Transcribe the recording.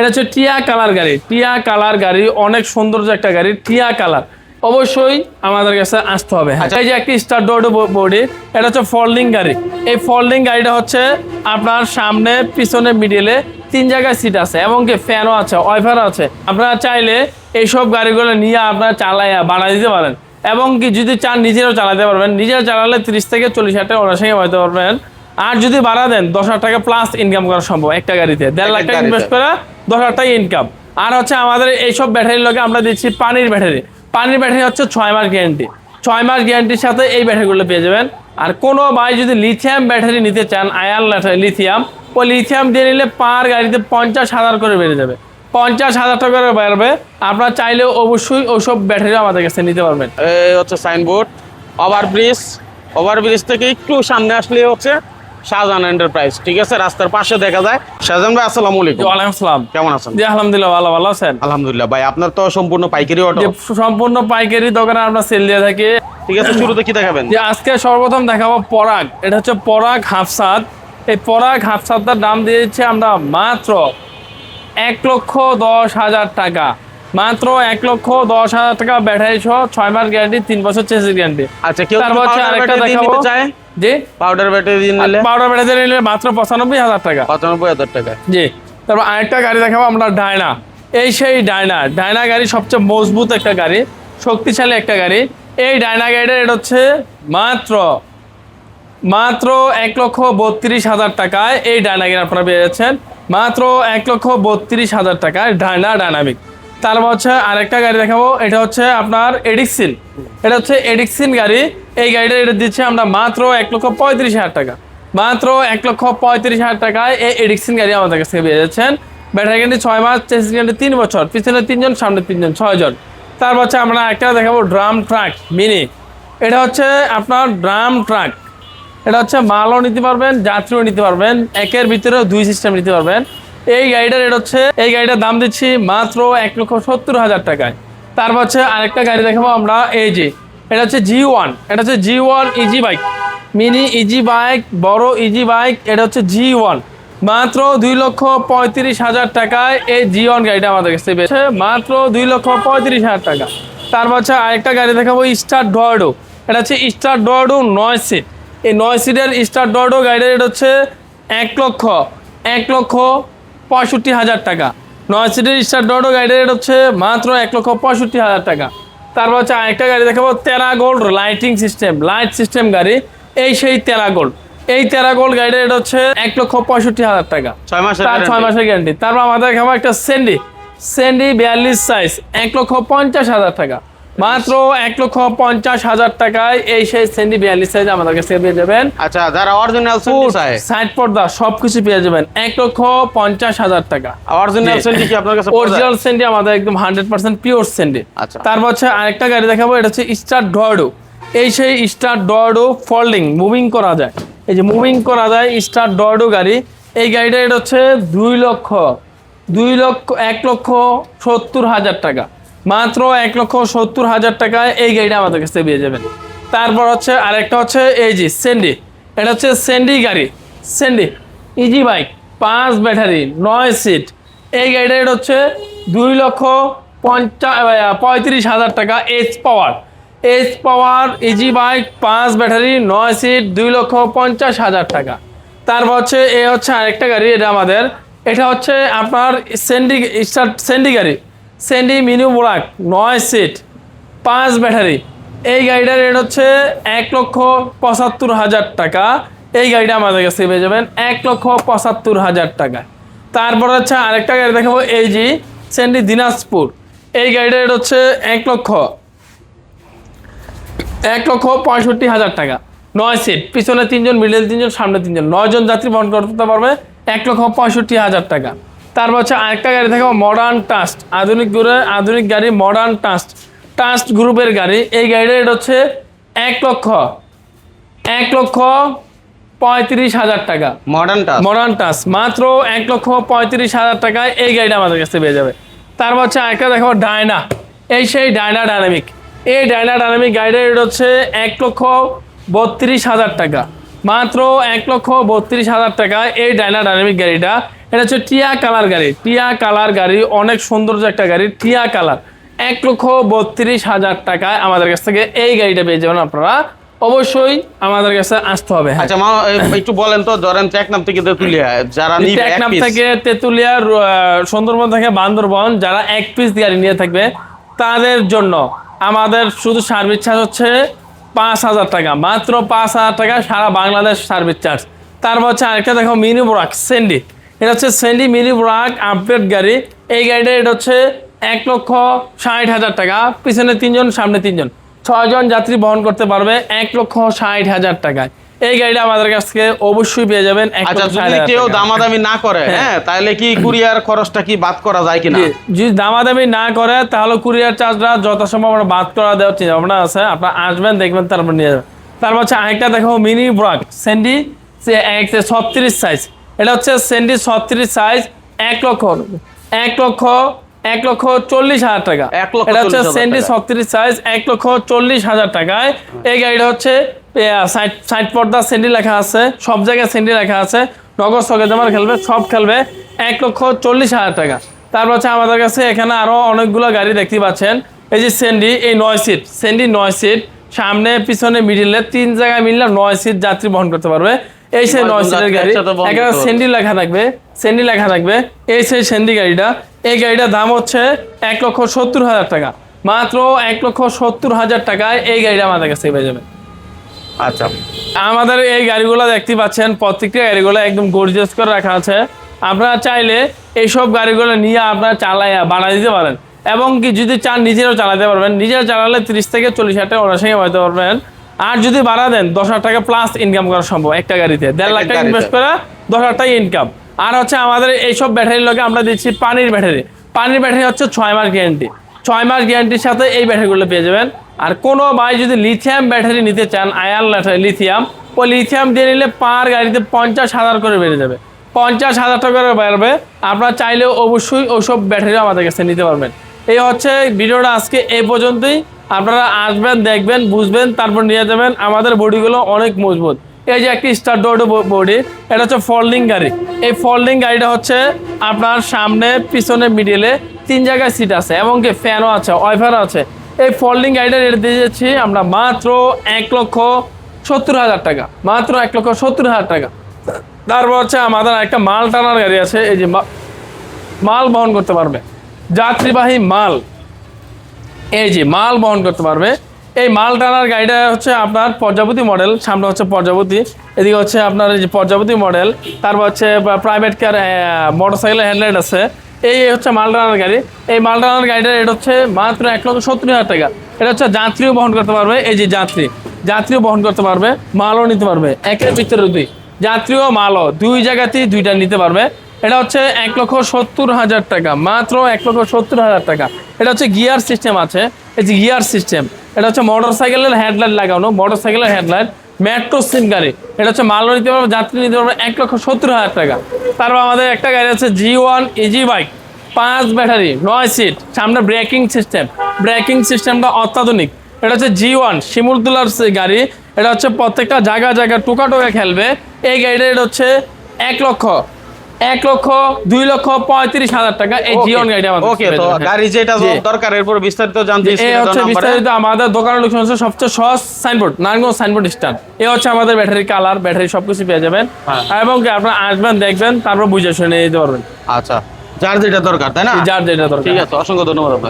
এটা হচ্ছে টিয়া কালার গাড়ি। টিয়া কালার গাড়ি অনেক সৌন্দর্য একটা গাড়ি টিয়া কালার। অবশ্যই আমাদের কাছে আসতে হবে। হ্যাঁ। এই যে একটি স্টার ডোর বডি এটা হচ্ছে ফোল্ডিং গাড়ি। এই ফোল্ডিং গাড়িটা হচ্ছে আপনার সামনে পিছনে মিডিলে তিন জায়গায় সিট আছে এবং কি ফ্যানও আছে ওয়াইফারও আছে। আপনারা চাইলে এইসব গাড়িগুলো নিয়ে আপনারা চালাইয়া বাড়া দিতে পারেন। এবং কি যদি চান নিজেরাও চালাতে পারবেন। নিজেরা চালালে তিরিশ থেকে চল্লিশ হাজার টাকা ওনার সঙ্গে বাড়াতে পারবেন। আর যদি বাড়া দেন দশ হাজার টাকা প্লাস ইনকাম করা সম্ভব একটা গাড়িতে। দেড় লাখ টাকা ইনভেস্ট করে দশ হাজার টাকা ইনকাম আর হচ্ছে আমাদের এইসব ব্যাটারির লগে আমরা দিচ্ছি পানির ব্যাটারি পানির ব্যাটারি হচ্ছে ছয় মাস গ্যারান্টি ছয় মাস গ্যারান্টির সাথে এই ব্যাটারিগুলো পেয়ে যাবেন। আর কোনো ভাই যদি লিথিয়াম ব্যাটারি নিতে চান আয়ান লিথিয়াম ওই লিথিয়াম দিয়ে নিলে পার গাড়িতে পঞ্চাশ হাজার করে বেড়ে যাবে। পঞ্চাশ হাজার টাকা করে বেরোবে আপনারা চাইলেও অবশ্যই ওইসব ব্যাটারি আমাদের কাছে নিতে পারবেন। এই হচ্ছে সাইনবোর্ড ওভারব্রিজ ওভারব্রিজ থেকে একটু সামনে আসলে হচ্ছে। শাহজাহান এন্টারপ্রাইজ ঠিক আছে? রাস্তার পাশে দেখা যায়। শাহজাহান ভাই আসসালামু আলাইকুম। ওয়ালাইকুম আসসালাম কেমন আছেন? জি আলহামদুলিল্লাহ ভালো ভালো আছেন? আলহামদুলিল্লাহ ভাই আপনার তো সম্পূর্ণ পাইকারি অটো সম্পূর্ণ পাইকারি দোকানে আমরা সেল দিয়ে থাকি। ঠিক আছে শুরুতে কি দেখাবেন? যে আজকে সর্বপ্রথম দেখাবো পরাগ। এটা হচ্ছে পরাগ হাফসাদ। এই পরাগ হাফসাদটার দাম দিয়েছি আমরা মাত্র এক লক্ষ দশ হাজার টাকা। মাত্র এক লক্ষ দশ হাজার টাকা ব্যাটারি সহ ছয় মাস গ্যারান্টি তিন বছর চেসিস গ্যারান্টি আচ্ছা কেউ তারপর হচ্ছে আরেকটা দেখাবো। চায়? জি। পাউডার ব্যাটারি নিলে? পাউডার ব্যাটারি নিলে মাত্র পঁচানব্বই হাজার টাকা। পঁচানব্বই হাজার টাকা। জি। তারপর আরেকটা গাড়ি দেখাবো আমরা ডায়না এই সেই ডায়না ডায়না গাড়ি সবচেয়ে মজবুত একটা গাড়ি শক্তিশালী একটা গাড়ি। এই ডায়না গাড়িটা এটা হচ্ছে মাত্র মাত্র এক লক্ষ বত্রিশ হাজার টাকায় এই ডায়না গাড়ি আপনারা পেয়ে যাচ্ছেন। মাত্র এক লক্ষ বত্রিশ হাজার টাকায় ডায়না ডায়নামিক তারপর হচ্ছে আরেকটা গাড়ি দেখাবো। এটা হচ্ছে আপনার এডিক্সিন এটা হচ্ছে এডিক্সিন গাড়ি। এই গাড়িটা এটা দিচ্ছে আমরা মাত্র এক লক্ষ পঁয়ত্রিশ হাজার টাকা। মাত্র এক লক্ষ পঁয়ত্রিশ হাজার টাকায় এই এডিক্সিন গাড়ি আমাদের কাছ পেয়ে যাচ্ছেন। ব্যাটারি গ্যারান্টি ছয় মাস চেসিস গ্যারান্টি তিন বছর, পিছনে তিনজন, সামনে তিনজন ছয়জন তারপর হচ্ছে আমরা একটা দেখাবো ড্রাম ট্রাক মিনি এটা হচ্ছে আপনার ড্রাম ট্রাক এটা হচ্ছে মালও নিতে পারবেন, যাত্রীও নিতে পারবেন, একের ভিতরেও দুই সিস্টেম নিতে পারবেন। এই গাড়িটার এটা হচ্ছে, এই গাড়িটার দাম দিচ্ছি মাত্র এক লক্ষ সত্তর হাজার টাকায়। তারপর হচ্ছে আরেকটা গাড়ি দেখাবো আমরা, এই যে, এটা হচ্ছে জি ওয়ান এটা হচ্ছে G one easy bike mini easy bike বড় ইজি বাইক এটা হচ্ছে জি ওয়ান মাত্র দুই লক্ষ পঁয়ত্রিশ হাজার টাকায় এই জি ওয়ান গাড়িটা আমাদের কাছে পেয়েছে, মাত্র দুই লক্ষ পঁয়ত্রিশ হাজার টাকা। তারপর হচ্ছে আরেকটা গাড়ি দেখাবো স্টার ডোয়াডো এটা হচ্ছে স্টার ডোয়াডো নয় সিট এই নয় সিটের স্টার ডোয়াডো গাড়ির রেট হচ্ছে এক লক্ষ এক লক্ষ পঁয়ষট্টি হাজার টাকা। নয় সিটের স্টার ডোয়াডো গাড়ির রেট হচ্ছে মাত্র এক লক্ষ পঁয়ষট্টি হাজার টাকা। তারপর হচ্ছে আরেকটা গাড়ি দেখাবো তেরা gold lighting system light system গাড়ি এই সেই তেরা গোল্ড। এই তেরা গোল্ড গাড়ির রেট হচ্ছে এক লক্ষ পঁয়ষট্টি হাজার টাকা। ছয় মাসের ছয় মাসের গ্যারান্টি তারপর আমাদের দেখাবো একটা সেন্ডি সেন্ডি বিয়াল্লিশ সাইজ এক লক্ষ পঞ্চাশ হাজার টাকা। মাত্র এক লক্ষ পঞ্চাশ হাজার টাকায় এই সেই সেন্ডি বিয়াল্লিশ সাইজ আমাদের কাছে পেয়ে যাবেন। আচ্ছা যারা অরিজিনাল সাইড পর্দা সবকিছু পেয়ে যাবেন। এক লক্ষ পঞ্চাশ হাজার টাকা। অরিজিনাল জি। সেন্টি কি আপনার কাছে অরিজিনাল সেন্ডি আমাদের একদম হান্ড্রেড পার্সেন্ট পিওর সেন্ডি আচ্ছা। তারপর হচ্ছে আরেকটা গাড়ি দেখাবো এটা হচ্ছে স্টার ডোয়াডো এই সেই স্টার ডোয়াডো ফোল্ডিং মুভিং করা যায়। এই যে মুভিং করা যায় স্টার ডোয়াডো গাড়ি। এই গাড়িটা এটা হচ্ছে দুই লক্ষ দুই লক্ষ এক লক্ষ সত্তর হাজার টাকা। মাত্র এক লক্ষ সত্তর হাজার টাকায় এই গাড়িটা আমাদের কাছে পেয়ে যাবেন। তারপর হচ্ছে আরেকটা হচ্ছে এই যে সেন্ডি এটা হচ্ছে সেন্ডি গাড়ি। সেন্ডি ইজি বাইক পাঁচ ব্যাটারি, নয় সিট এই গাড়িটা রেট হচ্ছে দুই লক্ষ পঞ্চাশ পঁয়ত্রিশ হাজার টাকা H power H power easy bike পাঁচ ব্যাটারি, নয় সিট দুই লক্ষ পঞ্চাশ হাজার টাকা। তারপর হচ্ছে এ হচ্ছে আরেকটা গাড়ি, এটা আমাদের। এটা হচ্ছে আপনার সেন্ডি সেন্ডি গাড়ি। সেন্ডি মিনি বোরাক নয় সিট, পাঁচ ব্যাটারি। এই গাড়িটার রেট হচ্ছে এক লক্ষ পঁচাত্তর হাজার টাকা। এই গাড়িটা আমাদের কাছে পেয়ে যাবেন এক লক্ষ পঁচাত্তর হাজার টাকা। তারপর হচ্ছে আরেকটা গাড়ি দেখাবো, এই জি সেন্ডি দিনাজপুর। এই গাড়িটার রেট হচ্ছে এক লক্ষ এক লক্ষ পঁয়ষট্টি হাজার টাকা। নয় সিট, পিছনে তিনজন, মিডল তিনজন, সামনে তিনজন। নয়জন যাত্রী বহন করতে পারবে এক লক্ষ পঁয়ষট্টি হাজার টাকা। তারপর হচ্ছে আরেকটা গাড়ি দেখাবো মডার্ন টাস্ট আধুনিক গ্রুপের আধুনিক গাড়ি মডার্ন টাস্ট টাস্ট গ্রুপের গাড়ি। এই গাড়ির রেট হচ্ছে এক লক্ষ। এক লক্ষ পঁয়ত্রিশ হাজার টাকা। মডার্ন টাচ মডার্ন টাস মাত্র এক লক্ষ পঁয়ত্রিশ হাজার টাকায় এই গাড়িটা আমাদের কাছে পেয়ে যাবে। তারপর হচ্ছে একটা দেখো ডায়না এই সেই ডায়না ডায়নামিক এই ডায়না ডায়নামিক গাড়িটার রেট হচ্ছে এক লক্ষ বত্রিশ হাজার টাকা। মাত্র এক লক্ষ বত্রিশ হাজার টাকা এই ডায়না ডাইনামিক গাড়িটা এটা হচ্ছে টিয়া কালার গাড়ি। টিয়া কালার গাড়ি অনেক সৌন্দর্য একটা গাড়ি টিয়া কালার। এক লক্ষ বত্রিশ হাজার টাকায় আমাদের কাছ থেকে এই গাড়িটা পেয়ে যাবেন আপনারা। অবশ্যই আমাদের কাছে আসতে হবে হ্যাঁ। আচ্ছা মা একটু বলেন তো ধরেন টেকনাম থেকে তেতুলিয়া যারা টেকনাফ থেকে তেতুলিয়া সুন্দরবন থেকে বান্দরবন যারা এক পিস গাড়ি নিয়ে থাকবে তাদের জন্য আমাদের শুধু সার্ভিস চার্জ হচ্ছে পাঁচ হাজার টাকা। মাত্র পাঁচ হাজার টাকা সারা বাংলাদেশ সার্ভিস চার্জ তারপর হচ্ছে আরেকটা দেখো মিনি ব্রাক সেন্ডি এটা হচ্ছে সেন্ডি মিনি ব্রাক আপডেট গাড়ি। এই গাড়িটা এটা হচ্ছে এক লক্ষ ষাট হাজার টাকা। পিছনে তিনজন সামনে তিনজন। ছয়জন যাত্রী বহন করতে পারবে এক লক্ষ ষাট হাজার টাকায়। এই গাড়িটা আমাদের কাছ থেকে অবশ্যই পেয়ে যাবেন আচ্ছা যদি কেউ দামাদামি না করে হ্যাঁ। তাহলে কি কুরিয়ার খরচটা কি বাদ করা যায় কিনা? যদি দামাদামি না করে তাহলে কুরিয়ার চার্জটা যথাসম্ভব আমরা বাদ করা দেওয়ার চিন্তা ভাবনা আছে। আপনারা আসবেন দেখবেন তারপর নিয়ে যাবেন। তারপর হচ্ছে আরেকটা দেখো মিনি ব্রাক সেন্ডি স্যান্ডি ছত্রিশ সাইজ এটা হচ্ছে স্যান্ডি ছত্রিশ সাইজ এক লক্ষ এক লক্ষ এক লক্ষ চল্লিশ হাজার টাকা। এক লক্ষ এটা হচ্ছে 40,000 স্যান্ডি ছত্রিশ সাইজ এক লক্ষ চল্লিশ হাজার টাকায়। এই গাড়িটা হচ্ছে সাইড সাইড পর্দা স্যান্ডি লেখা আছে সব জায়গায় স্যান্ডি লেখা আছে। নগদ সকে জামার খেলবে সব খেলবে এক লক্ষ চল্লিশ হাজার টাকা। তারপর হচ্ছে আমাদের কাছে এখানে আরও অনেকগুলো গাড়ি দেখতে পাচ্ছেন। এই যে সেন্ডি এই নয় সিট সেন্ডি নয় সিট সামনে পিছনে মিডিলে তিন জায়গায় মিললে নয় সিট যাত্রী বহন করতে পারবে। এই সেই নয় সিটের গাড়ি। এখানে লেখা থাকবে লেখা থাকবে। এই সেই গাড়িটা এই গাড়িটার দাম হচ্ছে এক লক্ষ সত্তর হাজার টাকা। মাত্র এক লক্ষ সত্তর হাজার টাকায় এই গাড়িটা আমাদের কাছে পেয়ে যাবে। আচ্ছা। আমাদের এই গাড়িগুলো দেখতে পাচ্ছেন প্রত্যেকটা গাড়িগুলো একদম গর্জিয়াস করে রাখা আছে। আপনারা চাইলে এইসব গাড়িগুলো নিয়ে আপনারা চালাইয়া বাড়া দিতে পারেন। এবং কি যদি চান নিজেরাও চালাতে পারবেন। নিজেরা চালালে তিরিশ থেকে চল্লিশ হাজার টাকা ওনার সঙ্গে পারবেন। আর যদি বাড়া দেন দশ হাজার টাকা প্লাস ইনকাম করা সম্ভব একটা গাড়িতে। দেড় লাখ টাকা ইনভেস্ট করে দশ হাজার টাকা ইনকাম আর হচ্ছে আমাদের এইসব ব্যাটারির লগে আমরা দিচ্ছি পানির ব্যাটারি পানির ব্যাটারি হচ্ছে ছয় মাস গ্যারান্টি ছয় মাস গ্যারান্টির সাথে এই ব্যাটারিগুলো পেয়ে যাবেন। আর কোনো ভাই যদি লিথিয়াম ব্যাটারি নিতে চান আয়ান লিথিয়াম ওই লিথিয়াম দিয়ে নিলে পার গাড়িতে পঞ্চাশ হাজার করে বেড়ে যাবে। পঞ্চাশ হাজার টাকা করে বাড়বে। আপনারা চাইলেও অবশ্যই ওইসব ব্যাটারিও আমাদের কাছে নিতে পারবেন। এই হচ্ছে ভিডিওটা আজকে এই পর্যন্তই। আপনারা আসবেন, দেখবেন, বুঝবেন, তারপর নিয়ে যাবেন। আমাদের বডিগুলো অনেক মজবুত। এই যে একটি স্টার ডোর বডি, এটা হচ্ছে ফোল্ডিং গাড়ি। এই ফোল্ডিং গাড়িটা হচ্ছে আপনার সামনে, পিছনে মিডিলে তিন জায়গায় সিট আছে, এবং কি ফ্যানও আছে ওয়াইফারও আছে। এই ফোল্ডিং গাড়িটা রেট দিয়ে যাচ্ছি আমরা মাত্র এক লক্ষ সত্তর হাজার টাকা। মাত্র এক লক্ষ সত্তর হাজার টাকা। তারপর হচ্ছে আমাদের একটা মাল টানার গাড়ি আছে, এই যে মাল বহন করতে পারবে। যাত্রীবাহী মাল। এই যে মাল বহন করতে পারবে। এই মাল টানার গাড়িটা হচ্ছে আপনার পর্যাবতী মডেল, সামনে হচ্ছে পর্যাবতী এদিকে হচ্ছে আপনার এই যে পর্যাবতী মডেল, তারপর হচ্ছে প্রাইভেট কার মোটর সাইকেলের হেডলাইট আছে। এই হচ্ছে মাল টানার গাড়ি। এই মাল টানার গাড়িটা এটা হচ্ছে মাত্র এক লক্ষ সত্তর হাজার টাকা। এটা হচ্ছে যাত্রীও বহন করতে পারবে, এই যে যাত্রী। যাত্রীও বহন করতে পারবে, মালও নিতে পারবে, একের ভিতরে দুই। যাত্রীও মালও, দুই জায়গাতেই দুইটা নিতে পারবে। এটা হচ্ছে এক লক্ষ সত্তর হাজার টাকা, মাত্র এক লক্ষ সত্তর হাজার টাকা। এটা হচ্ছে গিয়ার সিস্টেম আছে, এই যে গিয়ার সিস্টেম, এটা হচ্ছে মোটর সাইকেলের হেডলাইট লাগানো মোটর সাইকেলের হেডলাইট, মেট্রো সিম গাড়ি, এটা হচ্ছে মালও নিতে পারবে, যাত্রী নিতে পারবে এক লক্ষ সত্তর হাজার টাকা। তারপর আমাদের একটা গাড়ি আছে জি ওয়ান ইজি বাইক পাঁচ ব্যাটারি, নয় সিট, সামনে ব্রেকিং সিস্টেম। ব্রেকিং সিস্টেমটা অত্যাধুনিক। এটা হচ্ছে জি ওয়ান শিমুল তুলার সে গাড়ি, এটা হচ্ছে প্রত্যেকটা জায়গা জায়গা টোকা টোকা খেলবে। এই গাড়িটা এটা হচ্ছে এক লক্ষ এক লক্ষ দুই লক্ষ পঁয়ত্রিশ হাজার টাকা এই জিওন গাড়ি আমাদের ওকে তো গাড়ি যেটা দরকার এরপর বিস্তারিত জানতে এই হচ্ছে বিস্তারিত আমাদের দোকানের লোকেশন হচ্ছে সবচেয়ে সহজ সাইনবোর্ড নারায়ণগঞ্জ সাইনবোর্ড স্ট্যান্ড এই হচ্ছে আমাদের ব্যাটারি কালার ব্যাটারি সবকিছু পেয়ে যাবেন। হ্যাঁ। এবং আপনার আসবেন দেখবেন তারপর বুঝে শুনে নিতে পারবেন। আচ্ছা যার যেটা দরকার তাই না? যার যেটা দরকার। ঠিক আছে অসংখ্য ধন্যবাদ।